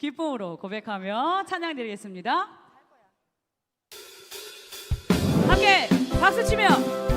기쁨으로 고백하며 찬양 드리겠습니다. 함께 박수 치며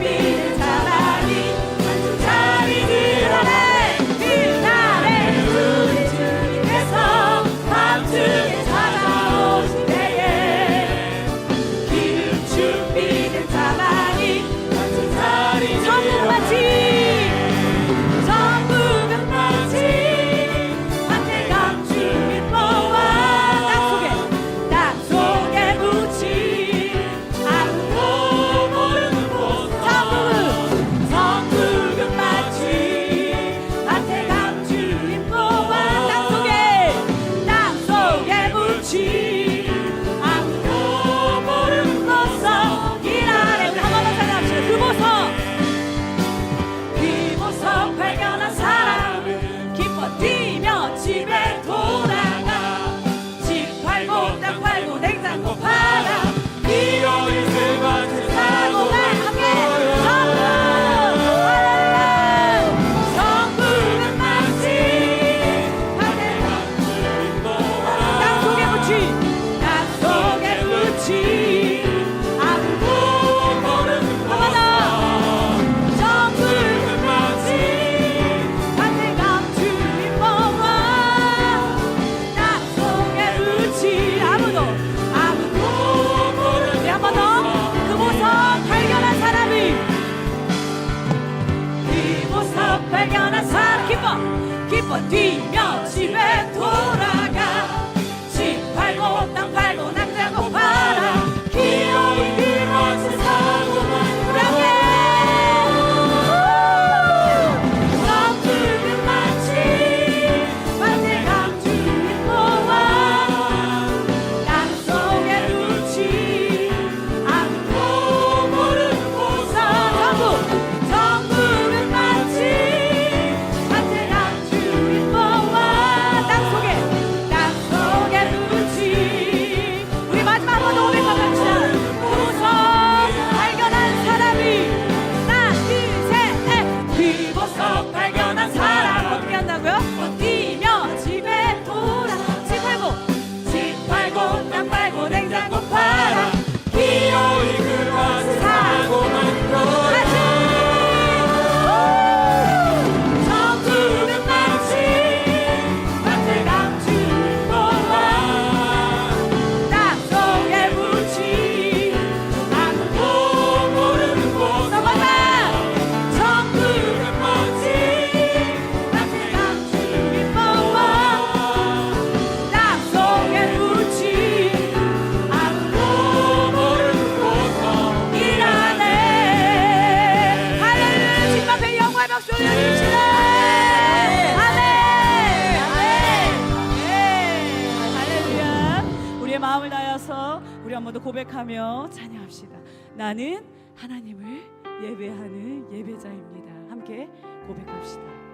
be 더 고백하며 찬양합시다. 나는 하나님을 예배하는 예배자입니다. 함께 고백합시다.